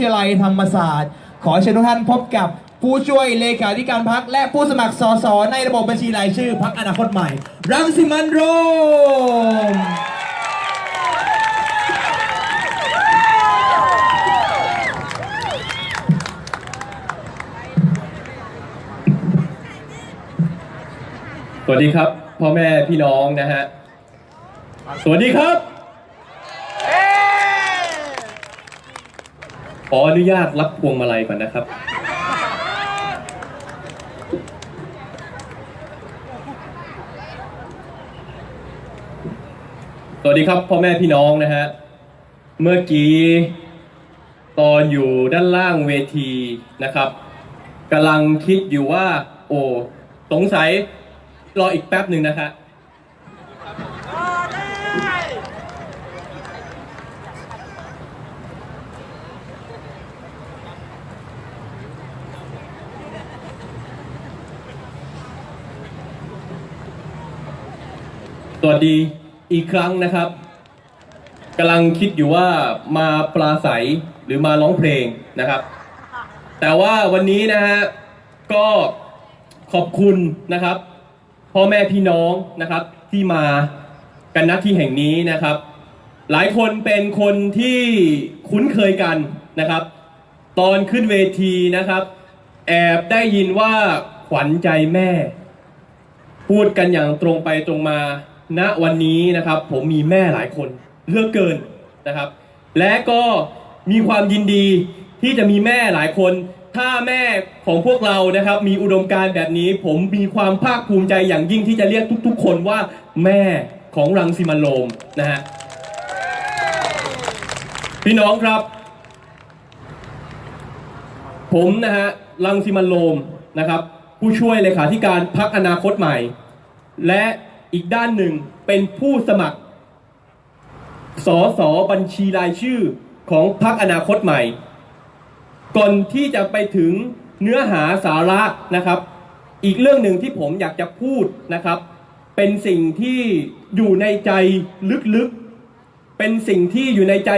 ทยาลัยธรรมศาสตร์ ขอเชิญทุกท่านพบกับผู้ช่วยเลขาธิการพักและผู้สมัครสสในระบบบัญชีรายชื่อพักอนาคตใหม่ รังสิมันโรมสวัสดีครับ พ่อแม่พี่น้องนะฮะ สวัสดีครับ ขออนุญาตรับพวงมาลัยก่อนนะครับ สวัสดีครับพ่อแม่พี่น้องนะฮะ เมื่อกี้ตอนอยู่ด้านล่างเวทีนะครับกำลังคิดอยู่ว่า โอ้ สงสัยรออีกแป๊บหนึ่งนะคะ สวัสดีอีกครั้งนะครับกำลังคิดอยู่ว่ามาปลาใสหรือมาร้องเพลงนะครับ แต่ว่าวันนี้นะฮะก็ขอบคุณนะครับ พ่อแม่พี่น้องนะครับที่มากันณที่แห่งนี้นะครับ หลายคนเป็นคนที่คุ้นเคยกันนะครับ ตอนขึ้นเวทีนะครับ แอบได้ยินว่าขวัญใจแม่ พูดกันอย่างตรงไปตรงมา ณวันนี้นะครับผมมีแม่หลายคนเลือกเกินนะครับ และก็มีความยินดีที่จะมีแม่หลายคน ถ้าแม่ของพวกเรานะครับ มีอุดมการแบบนี้ ผมมีความภาคภูมิใจอย่างยิ่งที่จะเรียกทุกๆ คนว่าแม่ของรังสิมันโรมนะฮะพี่น้องครับ ผมนะฮะรังสิมันโรมนะครับ ผู้ช่วยเลขาธิการพักอนาคตใหม่ และ อีกด้านหนึ่งเป็นผู้สมัครสอสอบัญชีรายชื่อของพักอนาคตใหม่ ก่อนที่จะไปถึงเนื้อหาสาระนะครับ อีกเรื่องหนึ่งที่ผมอยากจะพูดนะครับ เป็นสิ่งที่อยู่ในใจลึกๆ เป็นสิ่งที่อยู่ในใจ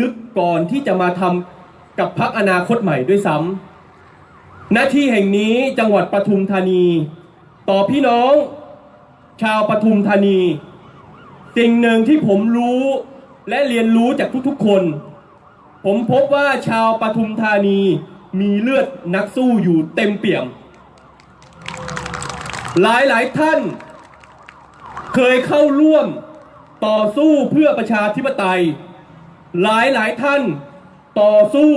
ลึกๆ ก่อนที่จะมาทำกับพักอนาคตใหม่ด้วยซ้ำหน้าที่แห่งนี้จังหวัดปทุมธานี ต่อพี่น้อง ชาวปทุมธานี สิ่งหนึ่งที่ผมรู้และเรียนรู้จากทุกๆคน ผมพบว่าชาวปทุมธานีมีเลือดนักสู้อยู่เต็มเปี่ยม หลายหลายท่าน เคยเข้าร่วมต่อสู้เพื่อประชาธิปไตย หลายหลายท่านต่อสู้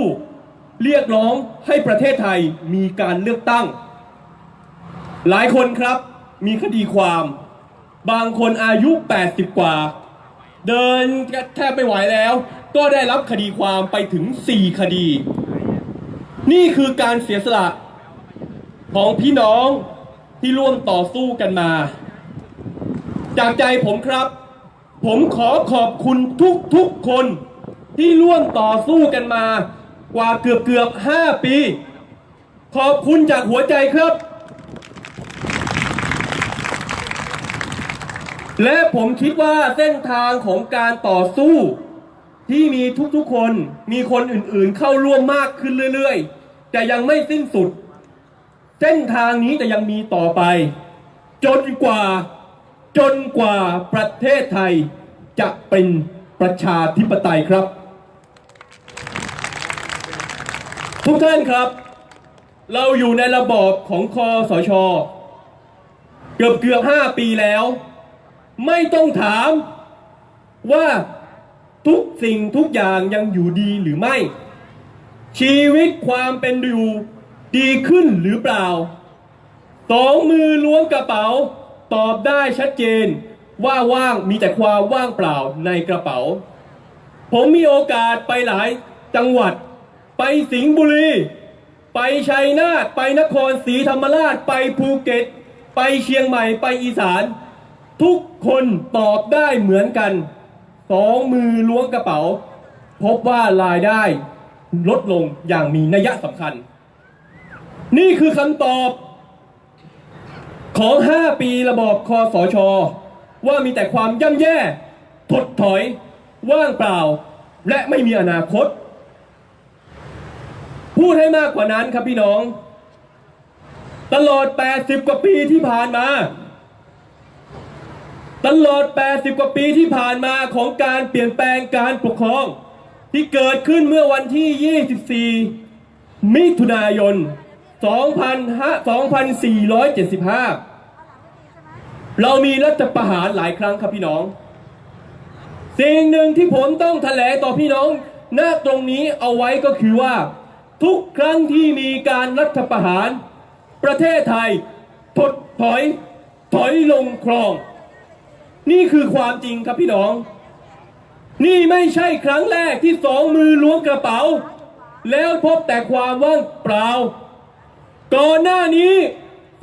เรียกร้องให้ประเทศไทยมีการเลือกตั้ง หลายคนครับมีคดีความ บางคนอายุ 80 กว่า เดินแทบไม่ไหวแล้ว ก็ได้รับคดีความไปถึง 4 คดี นี่คือการเสียสละของพี่น้องที่ร่วมต่อสู้กันมา จากใจผมครับ ผมขอขอบคุณทุกๆคนที่ร่วมต่อสู้กันมา กว่าเกือบเกือบ5ปี ขอบคุณจากหัวใจครับ และผมคิดว่าเส้นทางของการต่อสู้ที่มีทุกๆคนมีคนอื่นๆเข้าร่วมมากขึ้นเรื่อยๆ แต่ยังไม่สิ้นสุด เส้นทางนี้จะยังมีต่อไป จนกว่าจนกว่าประเทศไทยจะเป็นประชาธิปไตยครับ ทุกท่านครับ เราอยู่ในระบอบของคอสช เกือบเกือบห้าปีแล้ว ไม่ต้องถามว่าทุกสิ่งทุกอย่างยังอยู่ดีหรือไม่ ชีวิตความเป็นอยู่ดีขึ้นหรือเปล่า สองมือล้วงกระเป๋า ตอบได้ชัดเจน ว่าว่างมีแต่ความว่างเปล่าในกระเป๋า ผมมีโอกาสไปหลายจังหวัด ไปสิงห์บุรี ไปชัยนาทไปนครศรีธรรมราช ไปภูเก็ต ไปเชียงใหม่ไปอีสาน ทุกคนตอบได้เหมือนกันสองมือล้วงกระเป๋า พบว่ารายได้ลดลงอย่างมีนัยสำคัญ นี่คือคำตอบ ของ 5 ปีระบอบคอสช ว่ามีแต่ความย่ำแย่ ถดถอย ว่างเปล่า และไม่มีอนาคต พูดให้มากกว่านั้นครับพี่น้อง ตลอด 80 กว่าปีที่ผ่านมา ตลอด 80 กว่าปีที่ผ่านมาของการเปลี่ยนแปลงการปกครอง ที่เกิดขึ้นเมื่อวันที่ 24 มิถุนายน 2475 เรามีรัฐประหารหลายครั้งครับพี่น้อง สิ่งหนึ่งที่ผมต้องแถลงต่อพี่น้องณตรงนี้เอาไว้ก็คือว่า ทุกครั้งที่มีการรัฐประหาร ประเทศไทยถดถอยถอยลงคลอง นี่คือความจริงครับพี่น้อง นี่ไม่ใช่ครั้งแรกที่สองมือล้วงกระเป๋า แล้วพบแต่ความว่างเปล่า ก่อนหน้านี้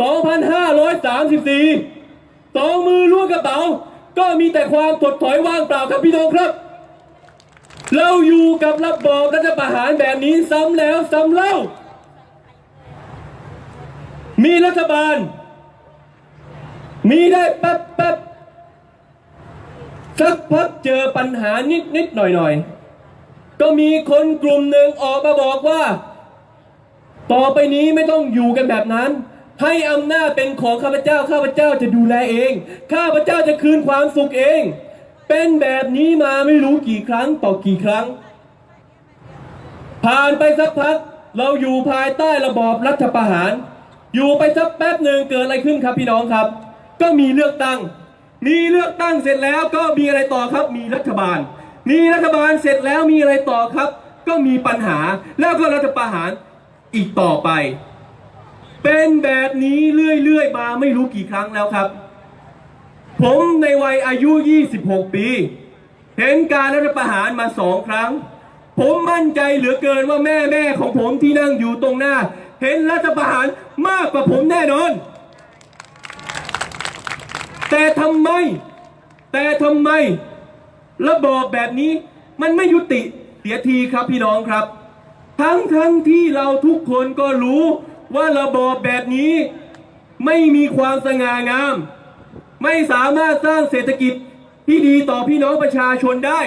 2,534สองมือล้วงกระเป๋า ก็มีแต่ความถดถอยว่างเปล่าครับพี่น้องครับ เราอยู่กับระบอบรัฐประหารแบบนี้ซ้ำแล้วซ้ำเล่า มีรัฐบาล มีได้แป๊บแป๊บ สักพักเจอปัญหานิดนิดหน่อยหน่อยก็มีคนกลุ่มหนึ่งออกมาบอกว่า ต่อไปนี้ไม่ต้องอยู่กันแบบนั้น ให้อำนาจเป็นของข้าพเจ้าข้าพเจ้าจะดูแลเอง ข้าพเจ้าจะคืนความสุขเอง เป็นแบบนี้มาไม่รู้กี่ครั้งต่อกี่ครั้ง ผ่านไปสักพักเราอยู่ภายใต้ระบอบรัฐประหาร อยู่ไปสักแป๊บหนึ่งเกิดอะไรขึ้นครับพี่น้องครับ ก็มีเลือกตั้ง มีเลือกตั้งเสร็จแล้วก็มีอะไรต่อครับ มีรัฐบาล มีรัฐบาลเสร็จแล้วมีอะไรต่อครับ ก็มีปัญหาแล้วก็รัฐประหารอีกต่อไป เป็นแบบนี้เรื่อยๆมาไม่รู้กี่ครั้งแล้วครับ ผมในวัยอายุ 26 ปี เห็นการรัฐประหารมาสองครั้ง ผมมั่นใจเหลือเกินว่าแม่แม่ของผมที่นั่งอยู่ตรงหน้า เห็นรัฐประหารมากกว่าผมแน่นอน แต่ทำไม แต่ทำไม ระบอบแบบนี้มันไม่ยุติเสียทีครับพี่น้องครับ ทั้งทั้งที่เราทุกคนก็รู้ว่าระบอบแบบนี้ไม่มีความสง่างาม ไม่สามารถสร้างเศรษฐกิจที่ดีต่อพี่น้องประชาชนได้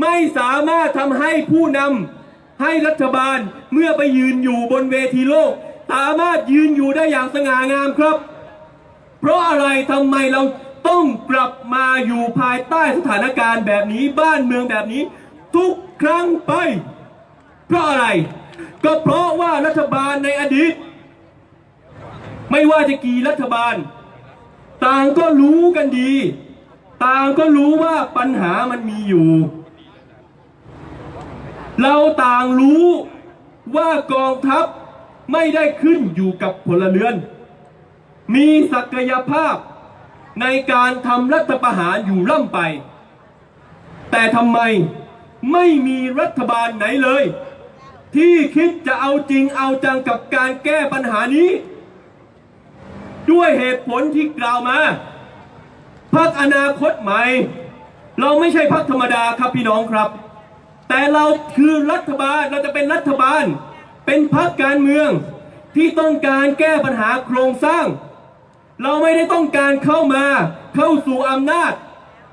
ไม่สามารถทำให้ผู้นำให้รัฐบาลเมื่อไปยืนอยู่บนเวทีโลก สามารถยืนอยู่ได้อย่างสง่างามครับ เพราะอะไรทำไมเราต้องกลับมาอยู่ภายใต้สถานการณ์แบบนี้บ้านเมืองแบบนี้ ทุกครั้งไป เพราะอะไร ก็เพราะว่ารัฐบาลในอดีต ไม่ว่าจะกี่รัฐบาล ต่างก็รู้กันดี ต่างก็รู้ว่าปัญหามันมีอยู่ เราต่างรู้ว่ากองทัพไม่ได้ขึ้นอยู่กับพลเรือน มีศักยภาพในการทำรัฐประหารอยู่ร่ำไป แต่ทำไมไม่มีรัฐบาลไหนเลย ที่คิดจะเอาจริงเอาจังกับการแก้ปัญหานี้ ด้วยเหตุผลที่กล่าวมาพักอนาคตใหม่ เราไม่ใช่พักธรรมดาครับพี่น้องครับ แต่เราคือรัฐบาลเราจะเป็นรัฐบาล เป็นพักการเมืองที่ต้องการแก้ปัญหาโครงสร้าง เราไม่ได้ต้องการเข้ามาเข้าสู่อำนาจ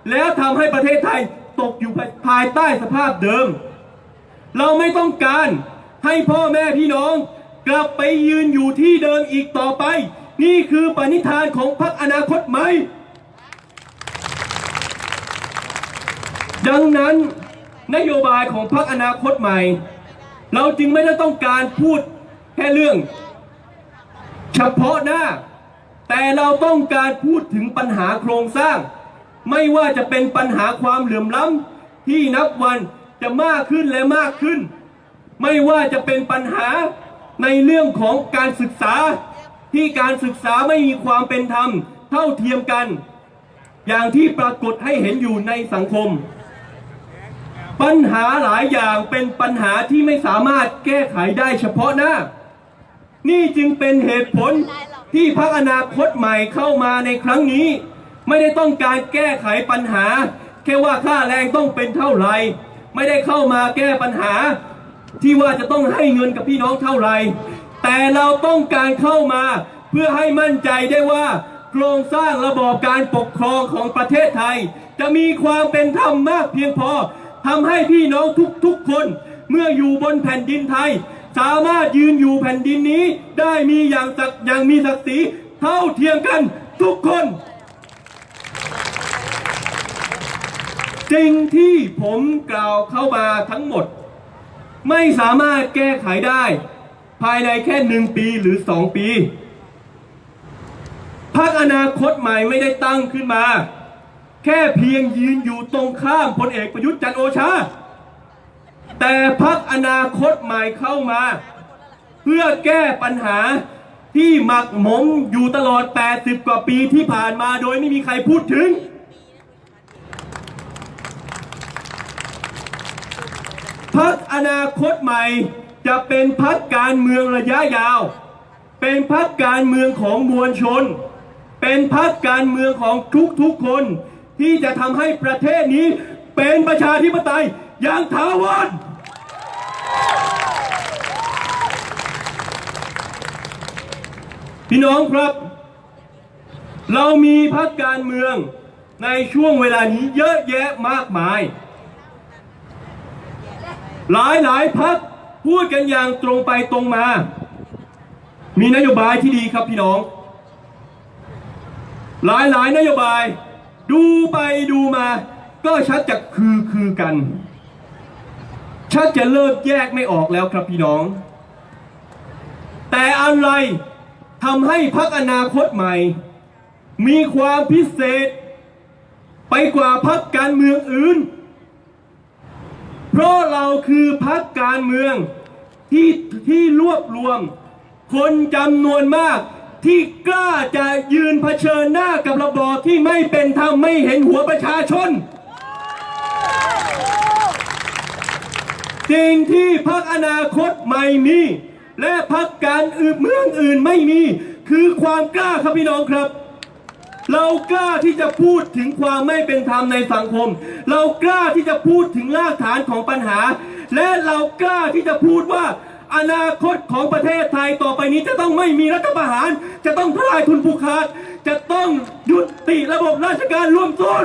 แล้วทำให้ประเทศไทยตกอยู่ภายใต้สภาพเดิม เราไม่ต้องการให้พ่อแม่พี่น้องกลับไปยืนอยู่ที่เดิมอีกต่อไป นี่คือปณิธานของพรรคอนาคตใหม่ดังนั้นนโยบายของพรรคอนาคตใหม่ เราจึงไม่ได้ต้องการพูดแค่เรื่อง เฉพาะหน้า แต่เราต้องการพูดถึงปัญหาโครงสร้าง ไม่ว่าจะเป็นปัญหาความเหลื่อมล้ำที่นับวันจะมากขึ้นและมากขึ้น ไม่ว่าจะเป็นปัญหาในเรื่องของการศึกษาที่การศึกษาไม่มีความเป็นธรรมเท่าเทียมกัน อย่างที่ปรากฏให้เห็นอยู่ในสังคม ปัญหาหลายอย่างเป็นปัญหาที่ไม่สามารถแก้ไขได้เฉพาะหน้า นี่จึงเป็นเหตุผล ที่พรรคอนาคตใหม่เข้ามาในครั้งนี้ ไม่ได้ต้องการแก้ไขปัญหา แค่ว่าค่าแรงต้องเป็นเท่าไหร่ไม่ได้เข้ามาแก้ปัญหา ที่ว่าจะต้องให้เงินกับพี่น้องเท่าไหร่แต่เราต้องการเข้ามาเพื่อให้มั่นใจได้ว่า โครงสร้างระบอบการปกครองของประเทศไทย จะมีความเป็นธรรมมากเพียงพอทำให้พี่น้องทุกๆคน เมื่ออยู่บนแผ่นดินไทย สามารถยืนอยู่แผ่นดินนี้ได้มีอย่างศักย์อย่างมีศักดิ์ศรีเท่าเทียมกันทุกคนสิ่งที่ผมกล่าวเข้ามาทั้งหมด ไม่สามารถแก้ไขได้ ภายในแค่หนึ่งปีหรือสองปีพรรคอนาคตใหม่ไม่ได้ตั้งขึ้นมา แค่เพียงยืนอยู่ตรงข้ามพลเอกประยุทธ์จันโอชา แต่พรรคอนาคตใหม่เข้ามา เพื่อแก้ปัญหาที่หมักหมมอยู่ตลอด 80 กว่าปีที่ผ่านมาโดยไม่มีใครพูดถึง พักอนาคตใหม่จะเป็นพักการเมืองระยะยาว เป็นพักการเมืองของมวลชน เป็นพักการเมืองของทุกๆคน ที่จะทำให้ประเทศนี้เป็นประชาธิปไตยอย่างถาวร พี่น้องครับ เรามีพักการเมืองในช่วงเวลานี้เยอะแยะมากมาย หลายหลายพักพูดกันอย่างตรงไปตรงมา มีนโยบายที่ดีครับพี่น้อง หลายหลายนโยบายดูไปดูมา ก็ชัดจะคือคือกัน ชัดจะเลิกแยกไม่ออกแล้วครับพี่น้อง แต่อะไรทำให้พักอนาคตใหม่ มีความพิเศษ ไปกว่าพักการเมืองอื่น เพราะเราคือพักการเมืองที่ที่รวบรวม คนจำนวนมากที่กล้าจะยืนเผชิญหน้ากับระบอบที่ไม่เป็นธรรมไม่เห็นหัวประชาชน สิ่งที่พักอนาคตใหม่มีและพักการอื่นเมืองอื่นไม่มี คือความกล้าครับพี่น้องครับ เรากล้าที่จะพูดถึงความไม่เป็นธรรมในสังคม เรากล้าที่จะพูดถึงรากฐานของปัญหา และเรากล้าที่จะพูดว่าอนาคตของประเทศไทยต่อไปนี้จะต้องไม่มีรัฐประหาร จะต้องทลายทุนผูกขาด จะต้องยุติระบบราชการร่วมส่วน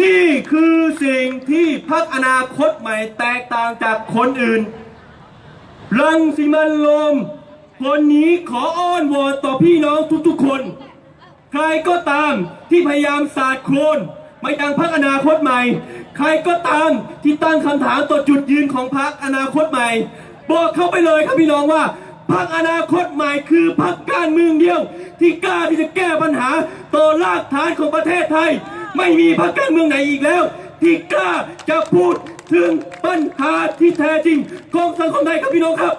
นี่คือสิ่งที่พักอนาคตใหม่แตกต่างจากคนอื่นรังสิมันต์โรมคนนี้ขออ้อนวอนต่อพี่น้องทุกๆคน ใครก็ตามที่พยายามสาดโครนไม่ยังพักอนาคตใหม่ ใครก็ตามที่ตั้งคำถามต่อจุดยืนของพักอนาคตใหม่ บอกเขาไปเลยครับพี่น้องว่าพักอนาคตใหม่คือพักการเมืองเดียว ที่กล้าที่จะแก้ปัญหาต่อรากฐานของประเทศไทย ไม่มีพักการเมืองไหนอีกแล้ว ที่กล้าจะพูดถึงปัญหาที่แท้จริงของสังคมไทยครับพี่น้องครับ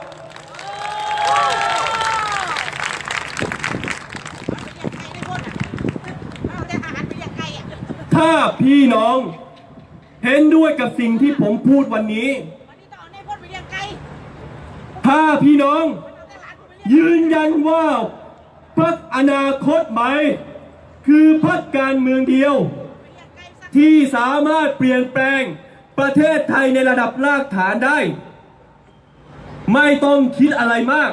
ถ้าพี่น้องเห็นด้วยกับสิ่งที่ผมพูดวันนี้ ถ้าพี่น้อง ยืนยันว่าพรรคอนาคตใหม่ คือพรรคการเมืองเดียว ที่สามารถเปลี่ยนแปลงประเทศไทยในระดับรากฐานได้ ไม่ต้องคิดอะไรมาก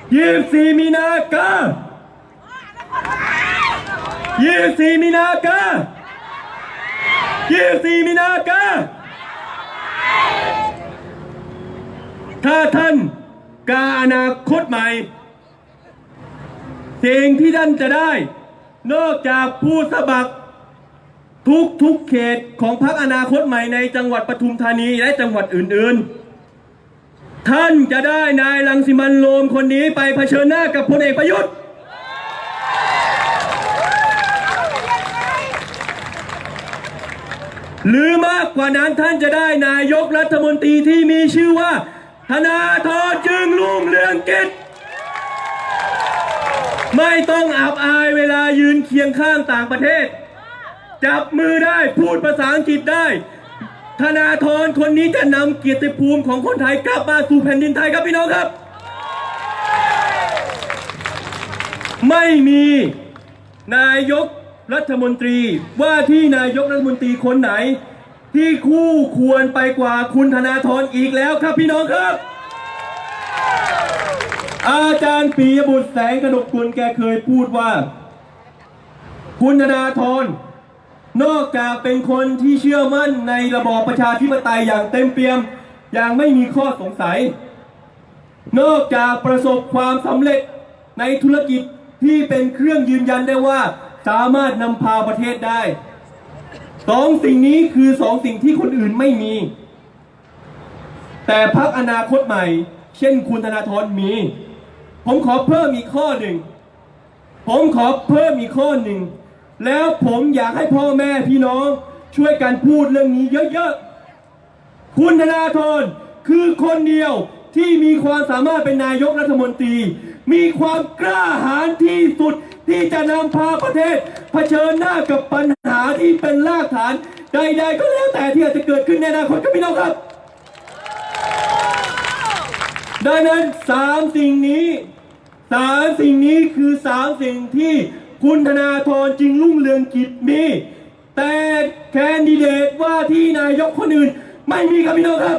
24 มีนากา24 มีนากา24 มีนากาถ้าท่านกาอนาคตใหม่สิ่งที่ท่านจะได้ นอกจากผู้สมัคร ทุกทุกเขตของพรรคอนาคตใหม่ในจังหวัดปทุมธานีและจังหวัดอื่น ๆ ท่านจะได้นายรังสิมันโรมคนนี้ไปเผชิญหน้ากับพลเอกประยุทธ์ หรือมากกว่านั้นท่านจะได้นายกรัฐมนตรีที่มีชื่อว่า ธนาธรจึงรุ่งเรืองกิจไม่ต้องอับอายเวลายืนเคียงข้างต่างประเทศ จับมือได้พูดภาษาอังกฤษได้ ธนาธรคนนี้จะนำเกียรติภูมิของคนไทยกลับมาสู่แผ่นดินไทยครับพี่น้องครับ ไม่มีนายกรัฐมนตรีว่าที่นายกรัฐมนตรีคนไหน ที่คู่ควรไปกว่าคุณธนาธรอีกแล้วครับพี่น้องครับ อาจารย์ปียบุตรแสงกนกกุลแกเคยพูดว่า คุณธนาธร นอกจากเป็นคนที่เชื่อมั่นในระบอบประชาธิปไตยอย่างเต็มเปี่ยม อย่างไม่มีข้อสงสัย นอกจากประสบความสำเร็จในธุรกิจที่เป็นเครื่องยืนยันได้ว่า สามารถนำพาประเทศได้สองสิ่งนี้คือสองสิ่งที่คนอื่นไม่มี แต่พักอนาคตใหม่ เช่นคุณธนาธรมี ผมขอเพิ่มอีกข้อหนึ่ง ผมขอเพิ่มอีกข้อหนึ่ง แล้วผมอยากให้พ่อแม่พี่น้องช่วยกันพูดเรื่องนี้เยอะๆ คุณธนาธรคือคนเดียวที่มีความสามารถเป็นนายกรัฐมนตรี มีความกล้าหาญที่สุดที่จะนำพาประเทศเผชิญหน้ากับปัญหาที่เป็นรากฐานใดๆก็แล้วแต่ที่อาจจะเกิดขึ้นในอนาคตครับพี่น้องครับ ดังนั้นสามสิ่งนี้สามสิ่งนี้คือสามสิ่งที่ คุณธนาธรจึงรุ่งเรืองกิจมี แต่แคนดิเดตว่าที่นายกคนอื่น ไม่มีครับพี่น้องครับ